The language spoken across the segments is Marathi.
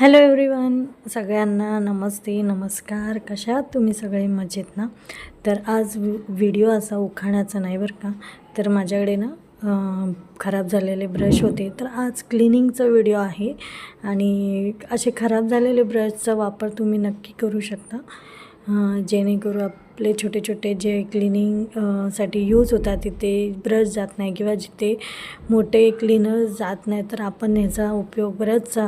हॅलो एव्हरीवन सगळ्यांना नमस्ते नमस्कार. कशा आहात तुम्ही सगळे? मजेत ना? तर आज वि व्हिडिओ असा उखाण्याचा नाही बरं का? तर माझ्याकडे ना खराब झालेले ब्रश होते. तर आज क्लिनिंगचा व्हिडिओ आहे आणि असे खराब झालेले ब्रशचा वापर तुम्ही नक्की करू शकता. जेणेकरून जेणेकरून आपले छोटे छोटे जे क्लिनिंगसाठी यूज होतात तिथे ब्रश जात नाही किंवा जिथे मोठे क्लिनर जात नाही तर आपण ह्याचा उपयोग ब्रशचा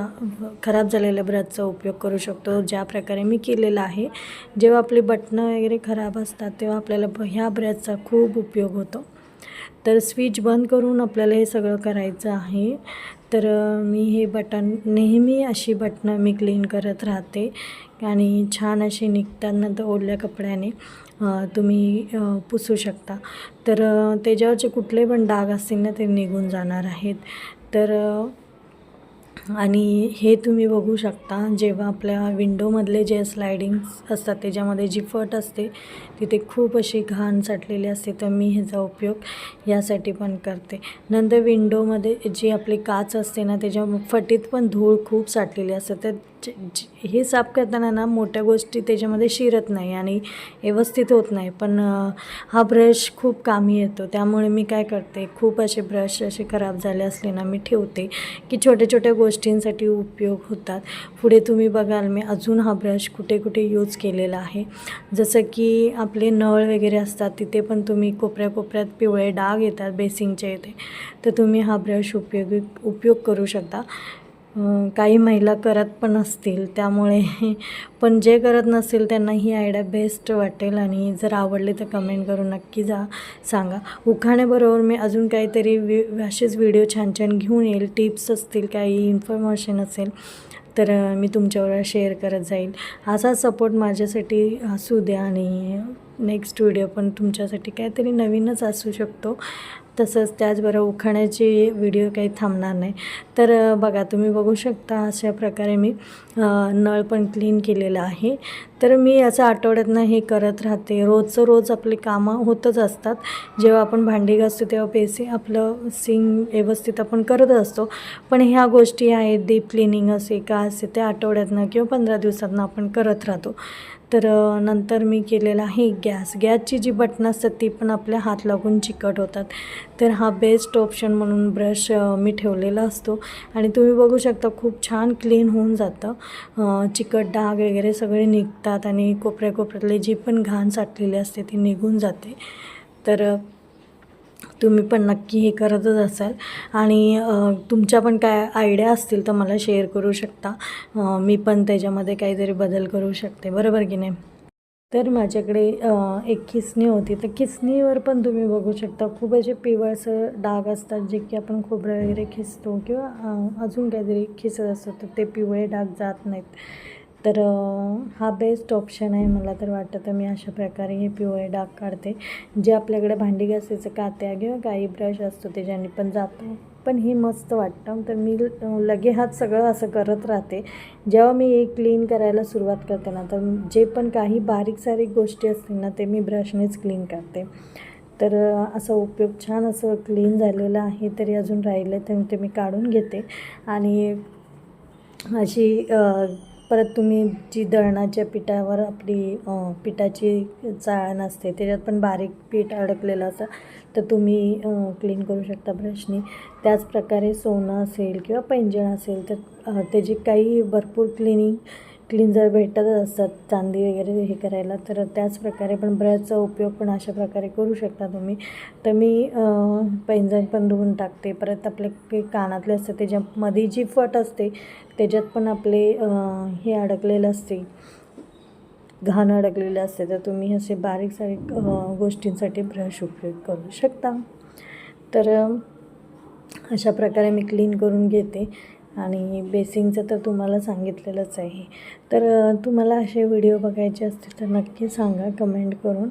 खराब झालेल्या ब्रशचा उपयोग करू शकतो. ज्या प्रकारे मी केलेला आहे जेव्हा आपली बटणं वगैरे खराब असतात तेव्हा आपल्याला ब- ह्या ब्रशचा खूप उपयोग होतो. तर स्विच बंद करून आपल्याला हे सगळं करायचं आहे. तर मी हे बटन नेहमी अशी बटणं मी क्लीन करत राहते आणि छान अशी निघताना तर ओढल्या कपड्याने तुम्ही पुसू शकता. तर त्याच्यावरचे कुठले पण डाग असतील ना ते निघून जाणार आहेत. तर आणि हे तुम्ही बघू शकता जेव्हा आपल्या विंडोमधले जे स्लायडिंग्स असतात त्याच्यामध्ये जी फट असते तिथे खूप अशी घाण साठलेली असते तर मी ह्याचा उपयोग यासाठी पण करते. नंतर विंडोमध्ये जी आपली काच असते ना त्याच्या फटीत पण धूळ खूप साठलेली असते तर हे साफ करताना ना मोठ्या गोष्टी त्याच्यामध्ये शिरत नाही आणि व्यवस्थित होत नाही. पण हा ब्रश खूप कामी येतो. त्यामुळे मी काय करते खूप असे ब्रश असे खराब झाले असले ना मी ठेवते की छोट्या छोट्या गोष्टींसाठी उपयोग होतात. पुढे तुम्ही बघाल मी अजून हा ब्रश कुठे कुठे यूज केलेला आहे. जसं की आपले नळ वगैरे असतात तिथे पण तुम्ही कोपऱ्या कोपऱ्यात पिवळे डाग येतात बेसिंगचे येते तर तुम्ही हा ब्रश उपयोगी उपयोग करू शकता. काही महिला करत पण असतील त्यामुळे पण जे करत नसतील त्यांना ही आयडिया बेस्ट वाटेल आणि जर आवडले तर कमेंट करून नक्की जा सांगा. उखाण्याबरोबर मी अजून काहीतरी वि असेच व्हिडिओ छान छान घेऊन येईल टिप्स असतील काही इन्फॉर्मेशन असेल तर मी तुमच्याबरोबर शेअर करत जाईल. असा सपोर्ट माझ्यासाठी असू द्या आणि नेक्स्ट व्हिडिओ पण तुमच्यासाठी काहीतरी नवीनच असू शकतो. तसंच त्याचबरोबर उखाण्याची व्हिडिओ काही थांबणार नाही. तर बघा तुम्ही बघू शकता अशा प्रकारे मी नळ पण क्लीन केलेलं आहे. तर मी असं आठवड्यातनं हे करत राहते. रोजचं रोज आपली कामं होतच असतात. जेव्हा आपण भांडी घासतो तेव्हा पेसी आपलं सिंग व्यवस्थित आपण करत असतो. पण ह्या गोष्टी आहेत डीप क्लिनिंग असे का असे ते आठवड्यातनं किंवा पंधरा दिवसातनं आपण करत राहतो. तर नंतर मी केलेला आहे गॅस. गॅसची जी बटणं असतात ती पण आपल्या हात लागून चिकट होतात. तर हा बेस्ट ऑप्शन म्हणून ब्रश मी ठेवलेला असतो. आणि तुम्ही बघू शकता खूप छान क्लीन होऊन जातं. चिकट डाग वगैरे सगळे निघतात आणि कोपऱ्या कोपऱ्यातले जी पण घाण साठलेली असते ती निघून जाते. तर तुम्ही पण नक्की हे करतच असाल. आणि तुमच्या पण काय आयडिया असतील तर मला शेअर करू शकता. मी पण त्याच्यामध्ये काहीतरी बदल करू शकते. बरोबर की नाही? तर माझ्याकडे एक खिसणी होती. तर खिसणीवर पण तुम्ही बघू शकता. खूप असे पिवळसर डाग असतात जे की आपण खोबरं वगैरे खिसतो किंवा अजून काहीतरी खिसत असतो तर ते पिवळे डाग जात नाहीत. तर हा बेस्ट ऑप्शन आहे मला तर वाटतं. तर मी अशा प्रकारे हे पिवळे डाग काढते. जे आपल्याकडे भांडी घासायचं कात्या किंवा काही ब्रश असतो त्याच्याने पण जातो. पण हे मस्त वाटतं. तर मी लगे हात सगळं असं करत राहते. जेव्हा मी हे क्लीन करायला सुरुवात करते ना तर जे पण काही बारीक सारीक गोष्टी असतील ना ते मी ब्रशनेच क्लीन करते. तर असा उपयोग छान असं क्लीन झालेलं आहे तरी अजून राहिलं तर ते मी काढून घेते. आणि अशी परत तुम्ही जी दळणाच्या पिठावर आपली पिठाची चाळण असते त्याच्यात पण बारीक पीठ अडकलेलं असं तर तुम्ही क्लीन करू शकता ब्रशनी त्याचप्रकारे सोनं असेल किंवा पैंजण असेल तर त्याची काही भरपूर क्लिनिंग क्लिन्झर भेटतच असतात चांदी वगैरे हे करायला. तर त्याच प्रकारे पण ब्रशचा उपयोग पण अशा प्रकारे करू शकता तुम्ही. तर मी पेंजन पैंजण पण धुवून टाकते. परत आपले कानातले असते त्याच्यामध्ये जी फट असते त्याच्यात पण आपले हे अडकलेलं असते. घाण अडकलेलं असते. तर तुम्ही असे बारीक सारीक गोष्टींसाठी ब्रश उपयोग करू शकता. तर अशा प्रकारे मी क्लीन करून घेते. आणि बेसिंगचं तर तुम्हाला सांगितलेलंच आहे. तर तुम्हाला असे व्हिडिओ बघायचे असतील तर नक्की सांगा कमेंट करून.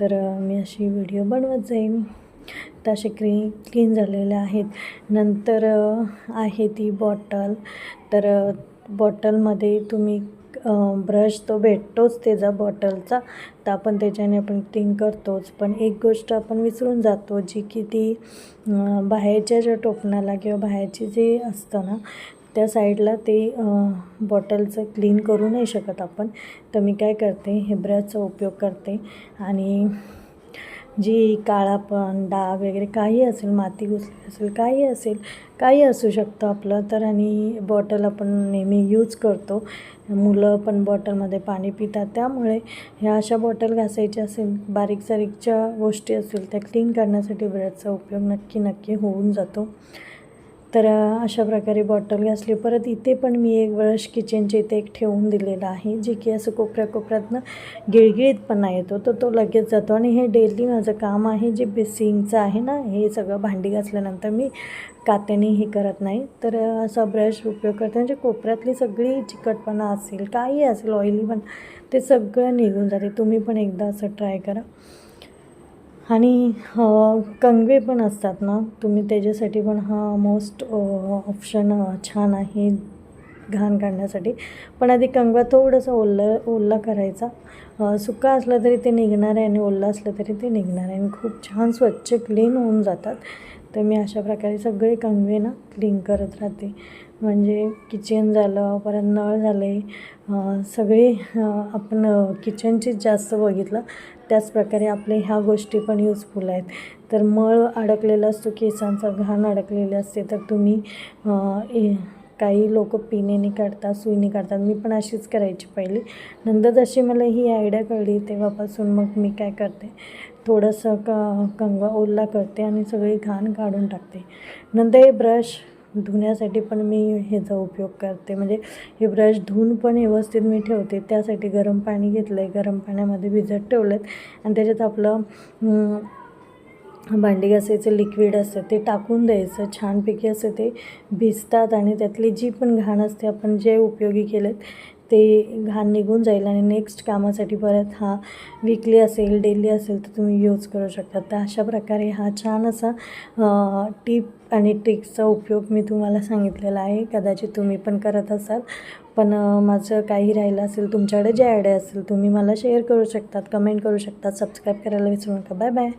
तर मी अशी व्हिडिओ बनवत जाईन. तर असे क्ली क्लीन झालेले आहेत. नंतर आहे ती बॉटल. तर बॉटलमध्ये तुम्ही ब्रश तो भेटतोच त्याचा बॉटलचा. तर आपण त्याच्याने आपण क्लीन करतोच. पण एक गोष्ट आपण विसरून जातो जी की ती बाहेरच्या ज्या टोपणाला किंवा बाहेरची जे असतं ना त्या साईडला ते बॉटलचं क्लीन करू नाही शकत आपण. तर मी काय करते हे ब्रशचा उपयोग करते. आणि जी काळापण डाग वगैरे काही असेल माती घुसली असेल काही असेल काही असू शकतं आपलं. तर आणि बॉटल आपण नेहमी यूज करतो. मुलं पण बॉटलमध्ये पाणी पितात. त्यामुळे ह्या अशा बॉटल घासायच्या असेल बारीक सारीकच्या गोष्टी असेल त्या क्लीन करण्यासाठी ब्रशचा उपयोग नक्की नक्की होऊन जातो. तर अशा प्रकारे बॉटल घासली. परत इथे पण मी एक ब्रश किचनच्या इथे एक ठेवून दिलेला आहे जे की असं कोपऱ्या कोपऱ्यातनं गिळगिळीतपणा येतो तर तो लगेच जातो. आणि हे डेली माझं काम आहे जे बेसिंगचं आहे ना हे सगळं भांडी घासल्यानंतर मी कात्याने हे करत नाही. तर असा ब्रश उपयोग करते. म्हणजे कोपऱ्यातली सगळी चिकटपणा असेल काही असेल ऑइली पण ते सगळं निघून जाते. तुम्ही पण एकदा असं ट्राय करा. आणि कंगवे पण असतात ना तुम्ही त्याच्यासाठी पण हा मोस्ट ऑप्शन छान आहे घाण काढण्यासाठी. पण आधी कंगवा थोडासा ओल्ला ओला करायचा. सुका असला तरी ते निघणार आहे आणि ओल्ला असलं तरी ते निघणार आहे. आणि खूप छान स्वच्छ क्लीन होऊन जातात. तर मी अशा प्रकारे सगळे कंगवे ना क्लीन करत राहते. म्हणजे किचन झालं परत नळ झाले सगळे आपण किचनचीच जास्त बघितलं त्याचप्रकारे आपले ह्या गोष्टी पण युजफुल आहेत. तर मळ अडकलेला असतो केसांचा घाण अडकलेले असते तर तुम्ही काही लोक पिणेने काढतात सुईने काढतात मी पण अशीच करायची पहिली. नंतर जशी मला ही आयडिया कळली तेव्हापासून मग मी काय करते थोडंसं क कंगा ओला करते आणि सगळी घाण काढून टाकते. नंतर हे ब्रश धुण्यासाठी पण मी ह्याचा उपयोग करते. म्हणजे हे ब्रश धुवून पण व्यवस्थित मी ठेवते. त्यासाठी गरम पाणी घेतलं आहे गरम पाण्यामध्ये भिजत ठेवलं आहेत आणि त्याच्यात आपलं भांडी घासायचं लिक्विड असतं ते टाकून द्यायचं. छानपैकी असं ते भिजतात आणि त्यातली जी पण घाण असते आपण जे उपयोगी केलेत ते घाण निघून जाईल आणि नेक्स्ट कामासाठी परत हा विकली असेल डेली असेल तर तुम्ही यूज करू शकता. तर अशा प्रकारे हा छान असा टीप आणि ट्रिक्सचा उपयोग मी तुम्हाला सांगितलेला आहे. कदाचित तुम्ही पण करत असाल. पण माझं काही राहिलं असेल तुमच्याकडे जे आयडिया असेल तुम्ही मला शेअर करू शकतात कमेंट करू शकतात. सबस्क्राईब करायला विसरू नका. Bye bye